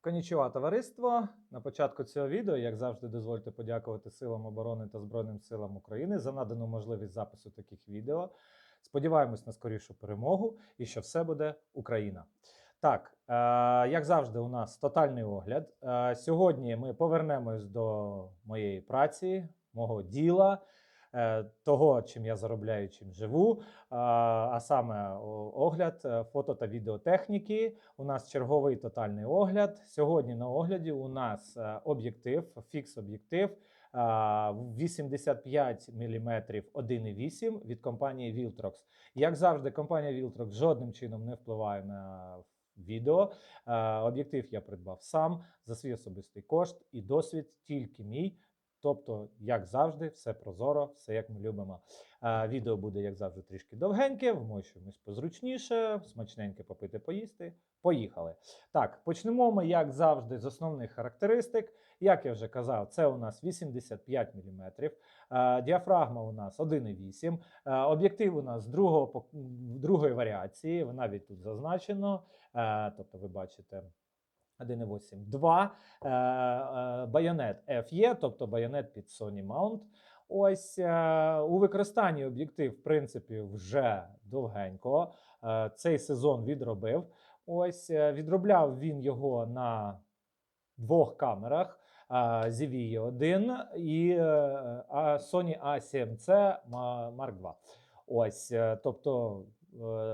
Конічова товариство. На початку цього відео, як завжди, дозвольте подякувати Силам оборони та Збройним силам України за надану можливість запису таких відео. Сподіваємось на скорішу перемогу і що все буде Україна. Так, е, як завжди, у нас тотальний огляд. Е, сьогодні ми повернемось до моєї праці, мого діла, того, чим я заробляю, чим живу. Е, а саме огляд е, фото та відеотехніки. У нас черговий тотальний огляд. Сьогодні на огляді у нас е, об'єктив, фікс-об'єктив. е, 85 мм 1,8 від компанії Viltrox. Як завжди, компанія Viltrox жодним чином не впливає на відео. Е, Об'єктив я придбав сам за свій особистий кошт і досвід тільки мій. Тобто, як завжди, все прозоро, все як ми любимо. Е, Відео буде, як завжди, трішки довгеньке, вмощуємось позручніше, смачненьке попити, поїсти. Поїхали. Так, почнемо ми, як завжди, з основних характеристик. Як я вже казав, це у нас 85 мм. Е, Діафрагма у нас 1,8. Е, Об'єктив у нас другого, другої варіації, навіть тут зазначено. Е, Тобто, ви бачите. 1,8. 2. Е, е, Байонет FE, тобто байонет під Sony Mount. Ось е, у використанні об'єктив, в принципі, вже довгенько. Цей сезон відробив. Ось відробляв він його на двох камерах. е, ZV-1 і Sony A7C Mark II. Ось, тобто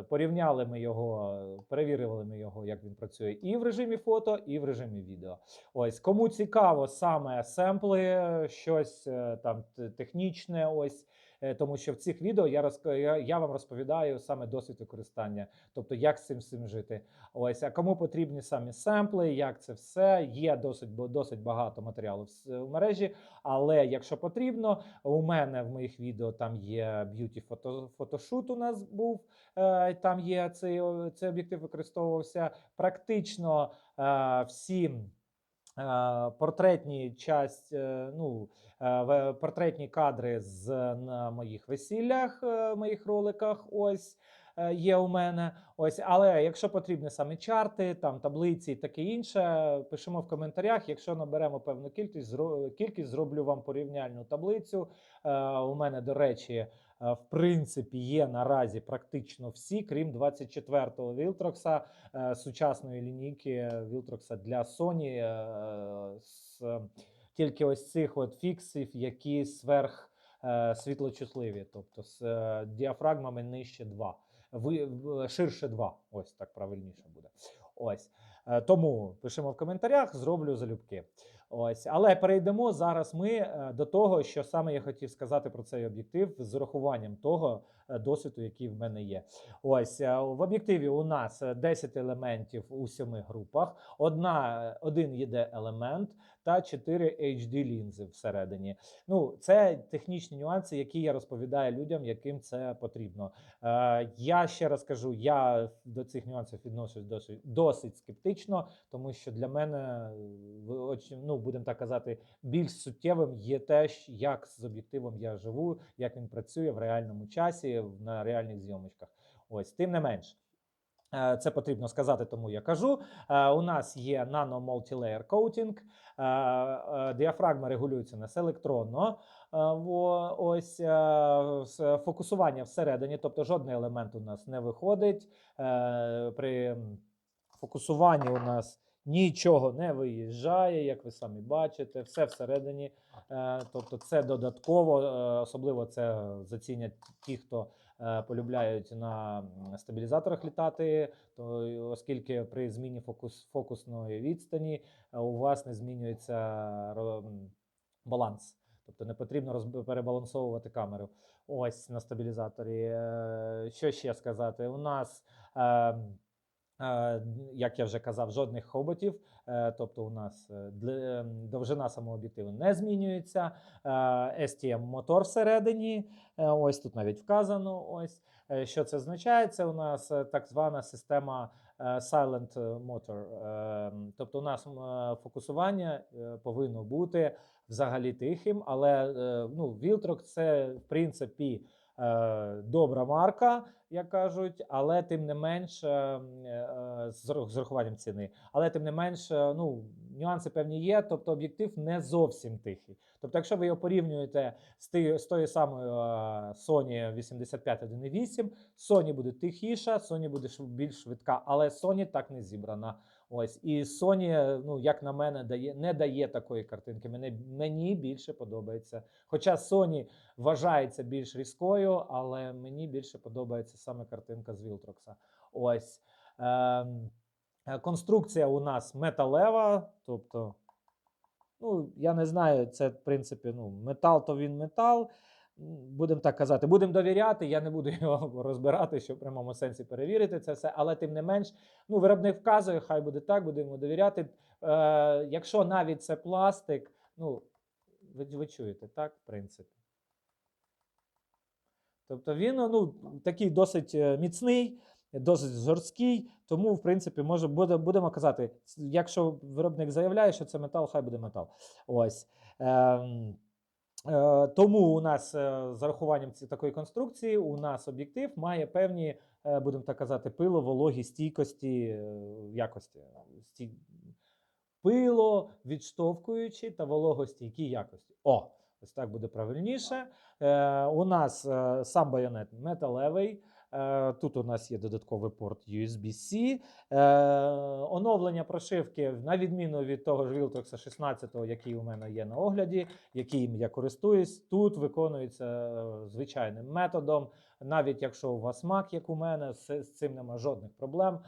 порівняли ми його, перевірили ми його, як він працює і в режимі фото, і в режимі відео. Ось кому цікаво саме семпли, щось е, там технічне, ось. Е, Тому що в цих відео я, розк... я, вам розповідаю саме досвід використання, тобто як з цим всім жити. Ось, а кому потрібні самі семпли, як це все, є досить, досить багато матеріалу в, мережі. Але якщо потрібно, у мене в моїх відео там є б'юті фото, фотошут. У нас був е, там є цей, цей об'єктив використовувався. Практично е, всі. е, Портретні часть, е, ну е, портретні кадри з на моїх весіллях, е, моїх роликах. Ось е, є у мене. Ось, але якщо потрібні саме чарти, там таблиці і таке інше, пишемо в коментарях. Якщо наберемо певну кількість, кількість зроблю вам порівняльну таблицю. Е, у мене, до речі, е, в принципі, є наразі практично всі, крім 24-го Вілтрокса, е, сучасної лінійки Вілтрокса для Sony. е, з, е, тільки ось цих от фіксів, які сверх е, світлочутливі, тобто з е, діафрагмами нижче 2, ви, ширше 2. Ось так правильніше буде. Ось. Е, Тому пишемо в коментарях, зроблю залюбки. Ось, але перейдемо зараз ми е, до того, що саме я хотів сказати про цей об'єктив з урахуванням того е, досвіду, який в мене є. Ось е, в об'єктиві у нас е, 10 елементів у семи групах, одна, один єде елемент та 4 HD лінзи всередині. Ну, це технічні нюанси, які я розповідаю людям, яким це потрібно. Е, я ще раз кажу, я до цих нюансів відношусь досить, досить скептично, тому що для мене, е, ну, будемо так казати, більш суттєвим є те, як з об'єктивом я живу, як він працює в реальному часі, на реальних зйомочках. Ось, тим не менш. Е, Це потрібно сказати, тому я кажу. Е, У нас є nano multilayer coating. Діафрагма регулюється нас електронно. Е, Ось фокусування всередині, тобто жодний елемент у нас не виходить. При фокусуванні у нас нічого не виїжджає, як ви самі бачите, все всередині. Тобто, це додатково, особливо це зацінять ті, хто полюбляють на стабілізаторах літати, то оскільки при зміні фокус, фокусної відстані е, у вас не змінюється баланс. Тобто не потрібно розб- перебалансовувати камеру. Ось на стабілізаторі. Е, Що ще сказати? У нас, е, е, як я вже казав, жодних хоботів. Е, Тобто, у нас е, довжина самого об'єктиву не змінюється. Е, STM мотор всередині. Е, Ось тут навіть вказано. Ось Е, що це означає. Це у нас е, так звана система е, Silent Motor. Е, Тобто, у нас е, фокусування е, повинно бути взагалі тихим, але е, ну, Viltrox це в принципі е, добра марка, як кажуть, але тим не менш е, е, з рахуванням ціни. Але тим не менш, е, ну нюанси певні є. Тобто об'єктив не зовсім тихий. Тобто, якщо ви його порівнюєте з, тою самою е, Sony 85 1.8, Sony буде тихіша, Sony буде більш швидка, але Sony так не зібрана. Ось і Sony, ну як на мене, дає не дає такої картинки. Мене мені більше подобається. Хоча Sony вважається більш різкою, але мені більше подобається саме картинка з Вілтрокса. Ось ем, е, конструкція у нас металева, тобто. Ну, я не знаю, це в принципі ну, метал, то він метал. Будемо так казати, будемо довіряти. Я не буду його розбирати, щоб в прямому сенсі перевірити це все. Але тим не менш, ну, виробник вказує, хай буде так, будемо довіряти. Е, якщо навіть це пластик, ну, ви, ви чуєте, так, в принципі. Тобто він ну, такий досить е, міцний, досить жорсткий, тому, в принципі, може, буде, будемо казати, якщо виробник заявляє, що це метал, хай буде метал. Ось. Ем, тому у нас е, з зарахуванням ці- такої конструкції, у нас об'єктив має певні, е, будемо так казати, пило, вологі, стійкості, е, якості. Стій... Пило, відштовхуючі та вологостійкі якості. О, ось так буде правильніше. Е, у нас е, сам байонет металевий. Е, тут у нас є додатковий порт USB-C. Е, оновлення прошивки, на відміну від того ж Viltrox 16, який у мене є на огляді, яким я користуюсь, тут виконується е, звичайним методом. Навіть якщо у вас Mac, як у мене, з, цим нема жодних проблем.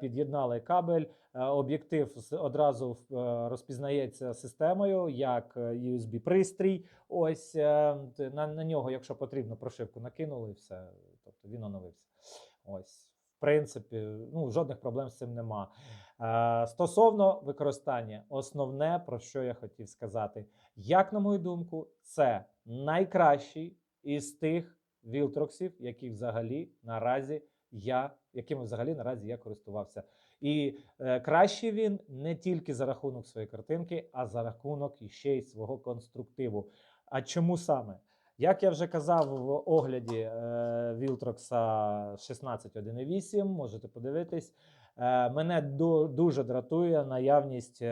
Під'єднали кабель, об'єктив одразу розпізнається системою як USB-пристрій. Ось на, на нього, якщо потрібно, прошивку накинули, все. Тобто він оновився. Ось, в принципі, ну жодних проблем з цим нема. Е, стосовно використання, основне про що я хотів сказати, як на мою думку, це найкращий із тих вілтроксів, які взагалі наразі я, якими взагалі наразі я користувався. І е, кращий він не тільки за рахунок своєї картинки, а за рахунок іще й свого конструктиву. А чому саме? Як я вже казав в огляді е, Viltrox 16.1.8, можете подивитись. Е, мене ду- дуже дратує наявність е,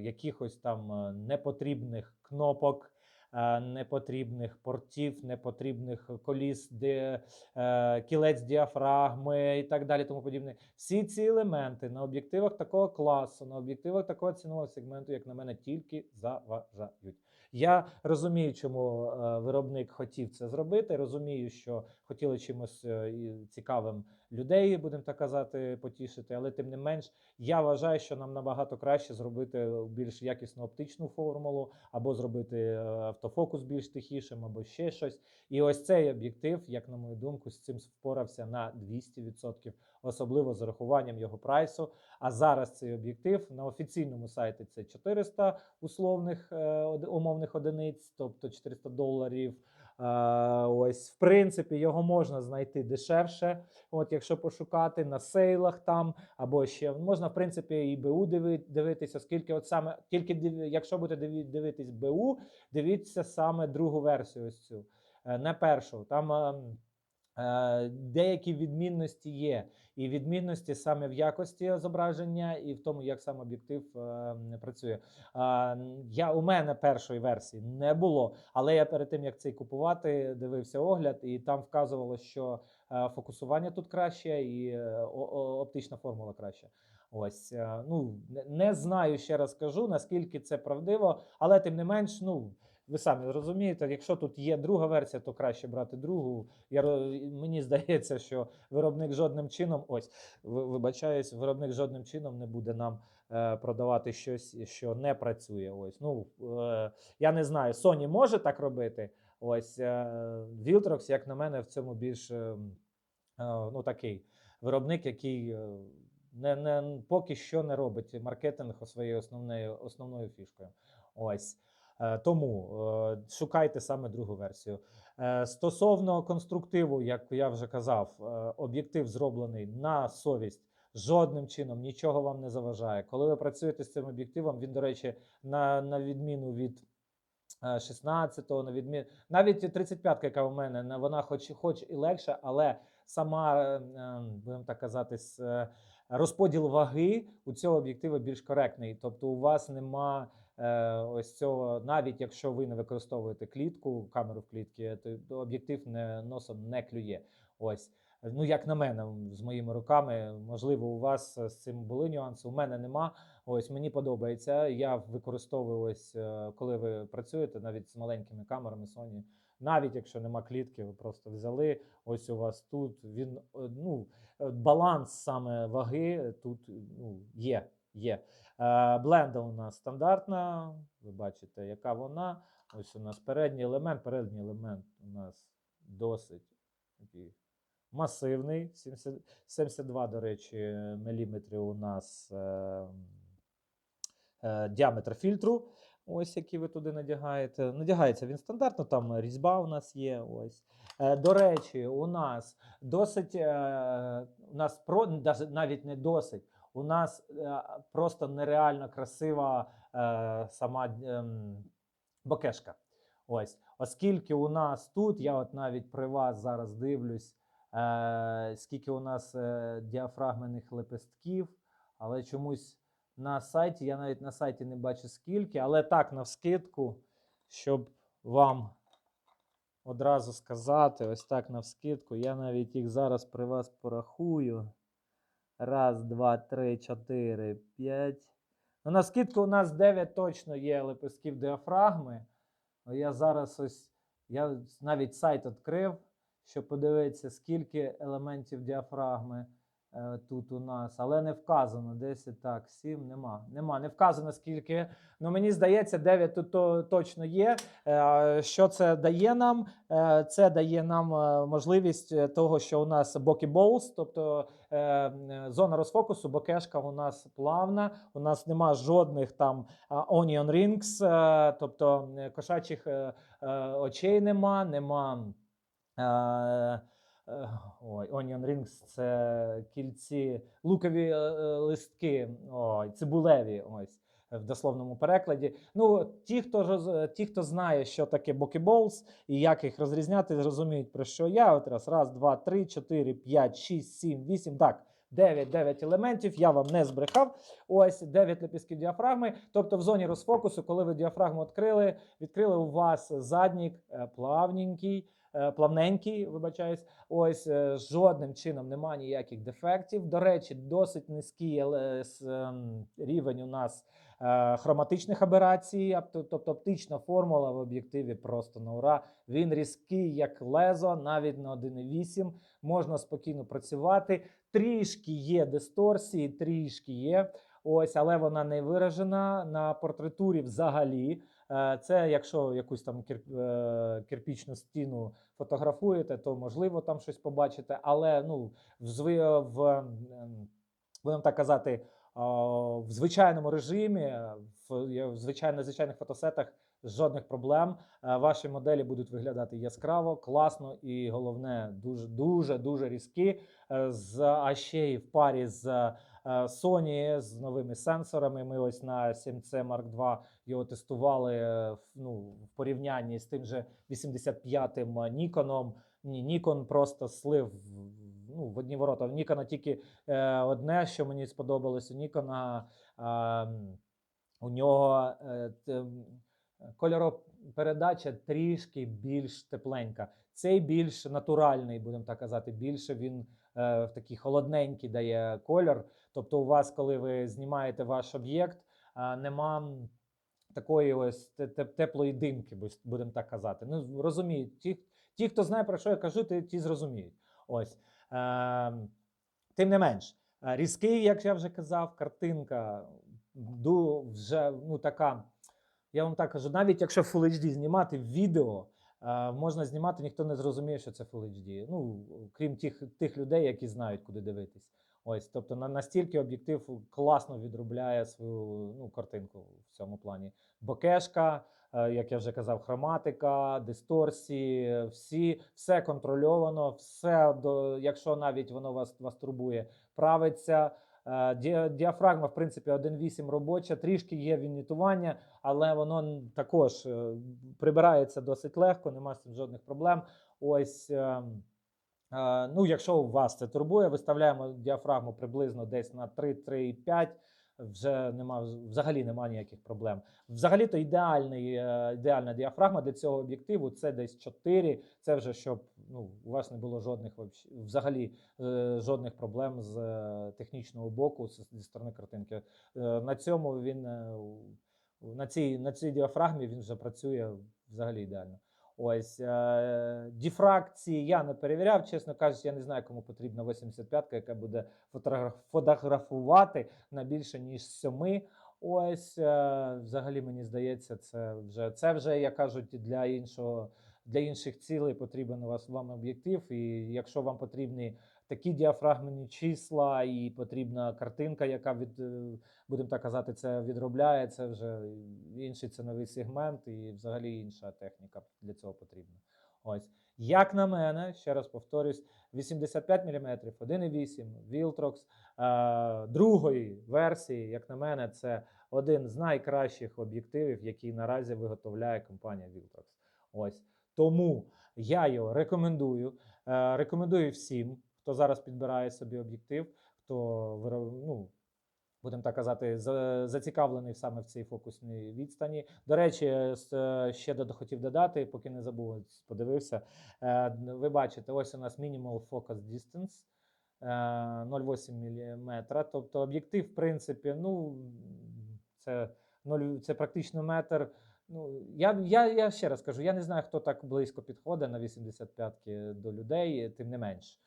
якихось там е, непотрібних кнопок, е, непотрібних портів, непотрібних коліс, де е, кілець діафрагми і так далі. Тому подібне. Всі ці елементи на об'єктивах такого класу, на об'єктивах такого цінового сегменту, як на мене, тільки заважають. Я розумію, чому е, виробник хотів це зробити. Розумію, що хотіли чимось е, цікавим людей, будемо так казати, потішити. Але тим не менш, я вважаю, що нам набагато краще зробити більш якісну оптичну формулу, або зробити е, автофокус більш тихішим, або ще щось. І ось цей об'єктив, як на мою думку, з цим впорався на 200%, особливо з урахуванням його прайсу. А зараз цей об'єктив на офіційному сайті це 400 условних е, умовних одиниць, тобто 400 доларів. Е, ось, в принципі, його можна знайти дешевше. От, якщо пошукати на сейлах там, або ще можна, в принципі, і БУ дивитися, оскільки от саме тільки якщо будете дивитись БУ, дивіться саме другу версію, ось цю, е, не першу. Там ем, деякі відмінності є. І відмінності саме в якості зображення, і в тому, як сам об'єктив е, працює. Я у мене першої версії не було, але я перед тим як цей купувати, дивився огляд, і там вказувало, що е, фокусування тут краще, і е, оптична формула краща. Ось е, ну не- не знаю, ще раз кажу, наскільки це правдиво, але тим не менш, ну. Ви самі розумієте, якщо тут є друга версія, то краще брати другу. Я мені здається, що виробник жодним чином, ось ви- вибачаюсь, виробник жодним чином не буде нам е, продавати щось, що не працює. Ось ну е, я не знаю, Sony може так робити. Ось е, Viltrox, як на мене, в цьому більш е, е, ну такий виробник, який е, не, не поки що не робить маркетинг своєю основною основною фішкою. Ось. Е, Тому е, шукайте саме другу версію. Е, Стосовно конструктиву, як я вже казав, об'єктив зроблений на совість. Жодним чином нічого вам не заважає. Коли ви працюєте з цим об'єктивом, він, до речі, на, на відміну від е, 16-го, на відмін... навіть 35-ка, яка у мене, вона хоч, хоч і легша, але сама, будемо так казати, розподіл ваги у цього об'єктива більш коректний. Тобто у вас нема е, ось цього, навіть якщо ви не використовуєте клітку, камеру в клітці, то об'єктив не, носом не клює. Ось. Ну, як на мене, з моїми руками, можливо, у вас е, з цим були нюанси. У мене нема. Ось мені подобається. Я використовую ось, е, коли ви працюєте навіть з маленькими камерами Sony. Навіть якщо нема клітки, ви просто взяли. Ось у вас тут він е, ну, е, баланс саме ваги тут ну, є. Є. Е, Бленда у нас стандартна. Ви бачите, яка вона. Ось у нас передній елемент. Передній елемент у нас досить масивний. 72, до речі, міліметри у нас е, е, діаметр фільтру. Ось який ви туди надягаєте. Надягається він стандартно, там різьба у нас є. Ось. Е, до речі, у нас досить, е, у нас про, навіть не досить. У нас е, просто нереально красива е, сама ем, бокешка. Ось, оскільки у нас тут, я от навіть при вас зараз дивлюсь, е, скільки у нас діафрагмених лепестків, але чомусь на сайті, я навіть на сайті не бачу скільки, але так, навскидку, щоб вам одразу сказати, ось так навскидку, я навіть їх зараз при вас порахую. Раз, два, три, чотири, п'ять. Ну, на скидку у нас 9 точно є лепестків діафрагми. Ну, Я зараз ось, я навіть сайт відкрив, щоб подивитися, скільки елементів діафрагми тут у нас, але не вказано. 10, так, 7, нема. Нема, не вказано скільки. Ну, мені здається, 9 тут то, точно є. Е, Що це дає нам? Е, Це дає нам е, можливість е, того, що у нас бокі болс, тобто е, е, зона розфокусу, бокешка у нас плавна, у нас нема жодних там onion rings, е, тобто е, кошачих е, е, очей нема, нема. Е, Ой, onion rings – це кільці, лукові е, е, листки, ой, цибулеві, ось в дословному перекладі. Ну, ті, хто ті, хто знає, що таке бокеболс і як їх розрізняти, зрозуміють про що я. От раз, раз, два, три, чотири, п'ять, шість, сім, вісім. Так, 9, 9 елементів. Я вам не збрехав. Ось 9 лепістків діафрагми. Тобто, в зоні розфокусу, коли ви діафрагму відкрили, відкрили у вас заднік е, плавненький. е, Плавненький, вибачаюсь, ось е, жодним чином немає ніяких дефектів. До речі, досить низький ем, рівень у нас хроматичних аберацій, тобто оптична формула в об'єктиві просто на ура. Він різкий, як лезо, навіть на 1,8. Можна спокійно працювати. Трішки є дисторсії, трішки є. Ось, але вона не виражена на портретурі взагалі. Е, Це якщо якусь там е, кирпічну стіну фотографуєте, то можливо там щось побачите. Але ну, в, в ем, будемо так казати, в звичайному режимі, в, звичайно, звичайних фотосетах жодних проблем. Е, Ваші моделі будуть виглядати яскраво, класно і головне, дуже дуже дуже різкі. Е, З а ще й в парі з е, Sony з новими сенсорами. Ми ось на 7C Mark II його тестували е, ну, в порівнянні з тим же 85-м Ніконом. Ні, Нікон просто слив ну, в одні ворота. В Нікона тільки е, одне, що мені сподобалось у Нікона, м, у нього е, кольоропередача трішки більш тепленька. Цей більш натуральний, будемо так казати, більше він е, в такий холодненький дає кольор. Тобто, у вас, коли ви знімаєте ваш об'єкт, нема такої ось те- те- теплої димки, будемо так казати. Ну, розуміють, ті, ті, хто знає, про що я кажу, ті, ті зрозуміють. Ось. Е, тим не менш, е, різкий, як я вже казав, картинка вже ну, така. Я вам так кажу, навіть якщо Full HD знімати відео, е, можна знімати, ніхто не зрозуміє, що це Full HD. Ну, крім тих, тих людей, які знають, куди дивитись. Ось, тобто на настільки об'єктив класно відробляє свою ну, картинку в цьому плані. Бокешка, е, як я вже казав, хроматика, дисторсії, всі, все контрольовано, все до, якщо навіть воно вас, вас турбує, правиться. Е, ді- Діафрагма, в принципі, 1.8 робоча, трішки є вінітування, але воно також е, прибирається досить легко, нема з цим жодних проблем. Ось. Е, Ну, якщо вас це турбує, виставляємо діафрагму приблизно десь на 3-3,5. Вже нема взагалі немає ніяких проблем. Взагалі то ідеальний, е, ідеальна діафрагма для цього об'єктиву це десь 4. Це вже щоб ну, у вас не було жодних взагалі е, жодних проблем з е, технічного боку зі сторони картинки. На цьому він на цій, на цій діафрагмі він вже працює взагалі ідеально. Ось е, діфракції я не перевіряв, чесно кажучи, я не знаю, кому потрібна 85-ка, яка буде фотограф- фотографувати на більше ніж 7. Ось е, взагалі мені здається, це вже це вже як кажуть для іншого. Для інших цілей потрібен у вас вам об'єктив, і якщо вам потрібні такі діафрагмені числа, і потрібна картинка, яка від е, будемо так казати, це відробляє, це вже інший ціновий сегмент і взагалі інша техніка для цього потрібна. Ось. Як на мене, ще раз повторюсь, 85 мм, 1,8 Viltrox е, другої версії, як на мене, це один з найкращих об'єктивів, який наразі виготовляє компанія Viltrox. Ось. Тому я його рекомендую. Е, рекомендую всім, хто зараз підбирає собі об'єктив, хто ну, будемо так казати, зацікавлений саме в цій фокусній відстані. До речі, ще хотів додати, поки не забув, подивився. Е, Ви бачите, ось у нас Minimal Focus Distance. е, 0,8 мм. Тобто об'єктив, в принципі, ну, це, 0, це практично метр. Ну, я, я, я ще раз кажу, я не знаю, хто так близько підходить на 85-ки до людей, тим не менш.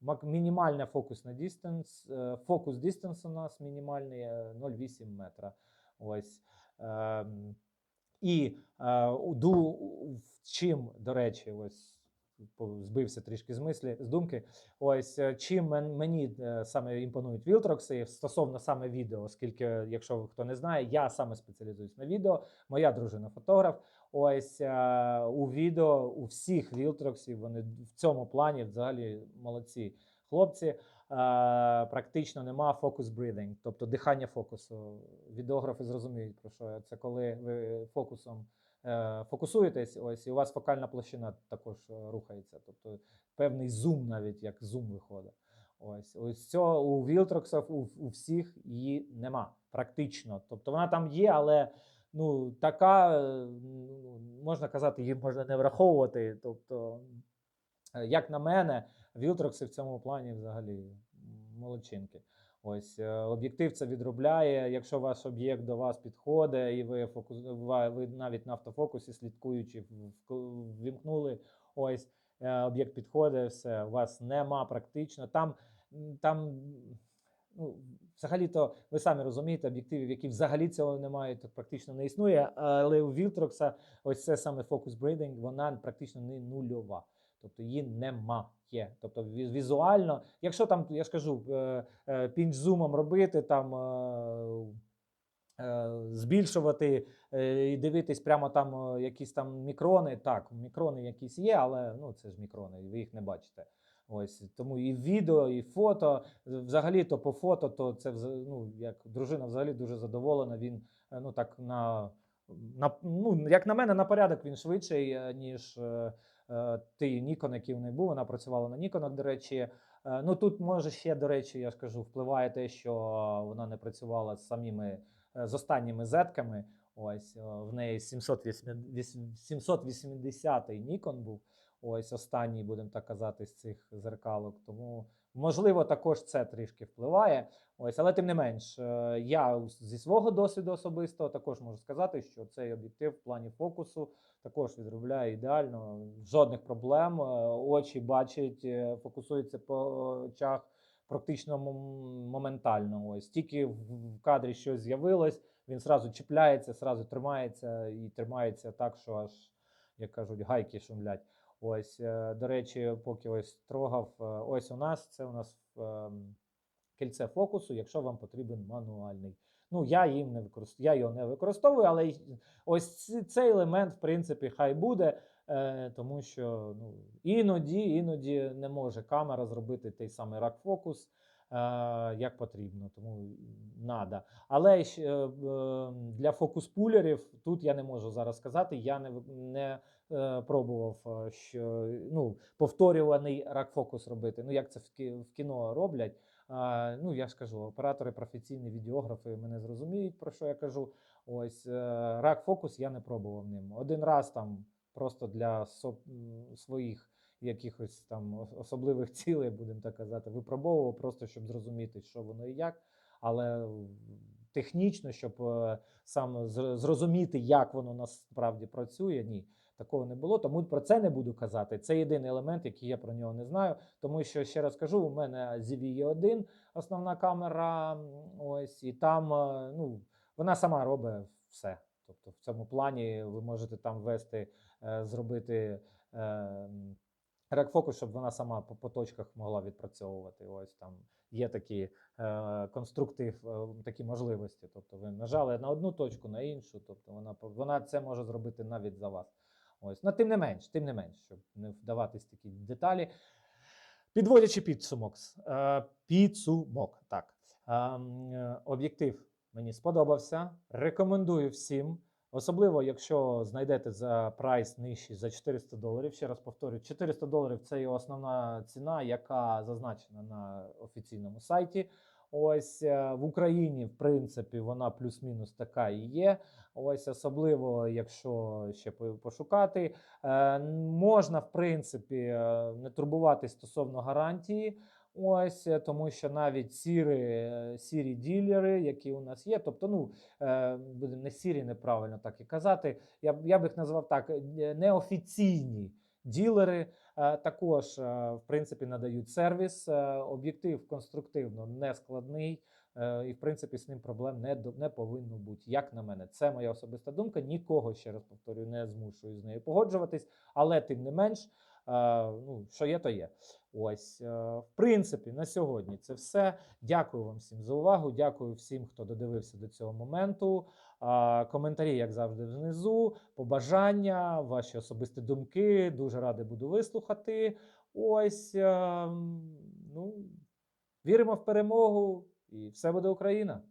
Мак- мінімальна фокусна дістанс, фокус дістанс у нас мінімальний е, 0,8 метра. Ось. І чим, до речі, ось збився трішки з мислі, з думки. Ось е, чим мені е, саме імпонують Вілтрокси стосовно саме відео, оскільки, якщо хто не знає, я саме спеціалізуюсь на відео, моя дружина фотограф. Ось е, у відео у всіх Вілтроксів вони в цьому плані взагалі молодці хлопці. Е, практично нема фокус breathing, тобто дихання фокусу. Відеографи зрозуміють про що це коли ви фокусом е, фокусуєтесь, ось і у вас фокальна площина також рухається, тобто певний зум, навіть як зум виходить. Ось ось цього у Вілтроксів у, у всіх її нема практично. Тобто вона там є, але ну така е, ну, можна казати, її можна не враховувати. Тобто, е, як на мене, Вілтрокси в цьому плані взагалі молодчинки. Ось е, об'єктив це відробляє. Якщо ваш об'єкт до вас підходить, і ви фокус, ви навіть на автофокусі, слідкуючи, ввімкнули, ось об'єкт підходить, все, у вас нема практично. Там, там ну, взагалі-то ви самі розумієте, об'єктивів, які взагалі цього не мають, то практично не існує. Але у Вілтрокса ось це саме фокус брейдинг, вона практично не нульова. Тобто її немає. Тобто візуально, якщо там, я ж кажу, е, е, пінч-зумом робити, там е, збільшувати і дивитись прямо там якісь там мікрони. Так, мікрони якісь є, але ну, це ж мікрони, ви їх не бачите. Ось тому і відео, і фото. Взагалі, то по фото, то це ну, як дружина взагалі дуже задоволена. Він е, ну так на, на ну, як на мене, на порядок він швидший, е, ніж е, е, той Nikon, який в неї був. Вона працювала на Ніконах, до речі. Е, Ну тут може ще, до речі, я ж впливає те, що вона не працювала з самими е, з останніми зетками. Ось в неї 780 Nikon був. Ось останній, будемо так казати, з цих зеркалок. Тому можливо також це трішки впливає. Ось, але тим не менш, е, я зі свого досвіду особистого також можу сказати, що цей об'єктив в плані фокусу також відробляє ідеально, жодних проблем. е, Очі бачать, е, фокусується по очах практично моментально. Ось тільки в кадрі щось з'явилось, він зразу чіпляється, зразу тримається і тримається так, що аж, як кажуть, гайки шумлять. Ось, е, до речі, поки ось трогав, е, ось у нас це у нас ем, кільце фокусу, якщо вам потрібен мануальний. Ну, я їм не використовую, я його не використовую, але ось цей елемент, в принципі, хай буде, е, тому що ну, іноді, іноді не може камера зробити той самий рак-фокус. як потрібно, тому надо. Але для фокус-пулерів тут я не можу зараз сказати. Я не, не е, пробував е, що, ну, повторюваний рак-фокус робити. Ну, як це в кіно роблять. А, ну, я ж кажу, оператори, професійні відеографи мене зрозуміють, про що я кажу. Ось е, рак-фокус я не пробував ним. Один раз там просто для со, своїх якихось там особливих цілей, будемо так казати, випробовував, просто щоб зрозуміти, що воно і як. Але технічно, щоб е, сам зрозуміти, як воно насправді працює, ні. Такого не було, тому про це не буду казати. Це єдиний елемент, який я про нього не знаю. Тому що ще раз кажу, у мене ZV-E1 основна камера. Ось і там е, ну, вона сама робить все. Тобто, в цьому плані ви можете там ввести, е, зробити рек-фокус, щоб вона сама по, по точках могла відпрацьовувати. Ось там є такі е, конструктив, е, такі можливості. Тобто ви нажали на одну точку, на іншу. Тобто вона вона це може зробити навіть за вас. Ось, ну тим не менш, тим не менш, щоб не вдаватись такі деталі. Підводячи підсумок, е, підсумок, так. Ем, е, Об'єктив мені сподобався. Рекомендую всім. Особливо, якщо знайдете за прайс нижчий за 400 доларів. Ще раз повторюю, 400 доларів це є основна ціна, яка зазначена на офіційному сайті. Ось е, в Україні, в принципі, вона плюс-мінус така і є. Ось особливо, якщо ще пошукати. Е, можна, в принципі, е, не турбуватись стосовно гарантії. Ось е, тому, що навіть сірі, сірі ділери, які у нас є, тобто, ну не сірі, неправильно так і казати. Я б я б їх назвав так: неофіційні ділери. е, Також, е, в принципі, надають сервіс. Е, Об'єктив конструктивно не складний, і в принципі з ним проблем не, не повинно бути. Як на мене, це моя особиста думка. Нікого ще раз повторюю, не змушую з нею погоджуватись, але тим не менш, ну що є, то є. Ось, е, в принципі, на сьогодні це все. Дякую вам всім за увагу. Дякую всім, хто додивився до цього моменту. Коментарі, як завжди, внизу, побажання, ваші особисті думки. Дуже радий буду вислухати. Ось е, ну, віримо в перемогу, і все буде Україна.